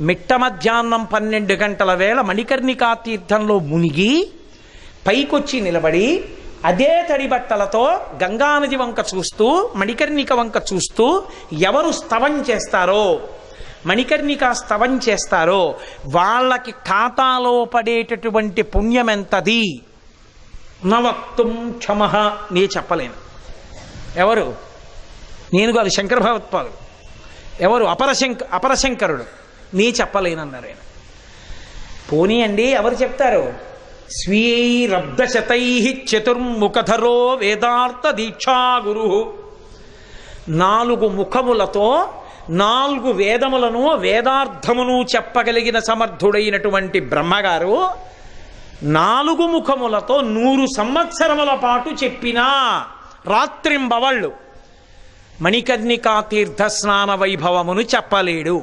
మిట్ట మధ్యాహ్నం పన్నెండు గంటల వేళ మణికర్ణికా తీర్థంలో మునిగి పైకొచ్చి నిలబడి అదే తడి బట్టలతో గంగానది వంక చూస్తూ మణికర్ణిక వంక చూస్తూ ఎవరు స్తవం చేస్తారో మణికర్ణిక స్తవం చేస్తారో వాళ్ళకి ఖాతాలో పడేటటువంటి పుణ్యం ఎంతది నవక్తుం క్షమ నే చెప్పలేను. ఎవరు? నేను కాదు శంకర భగవత్పాలు ఎవరు? అపరశంక అపరశంకరుడు. నీ చెప్పలేనన్నారు ఆయన పోనీ అండి ఎవరు చెప్తారు? స్వీరబ్ధశతై చతుర్ముఖధరో వేదార్థ దీక్షా గురు. నాలుగు ముఖములతో నాలుగు వేదములను వేదార్థమును చెప్పగలిగిన సమర్థుడైనటువంటి బ్రహ్మగారు నాలుగు ముఖములతో నూరు సంవత్సరముల పాటు చెప్పినా రాత్రింబవళ్ళు. మణికర్ణికా తీర్థ స్నాన వైభవమును చెప్పలేడు.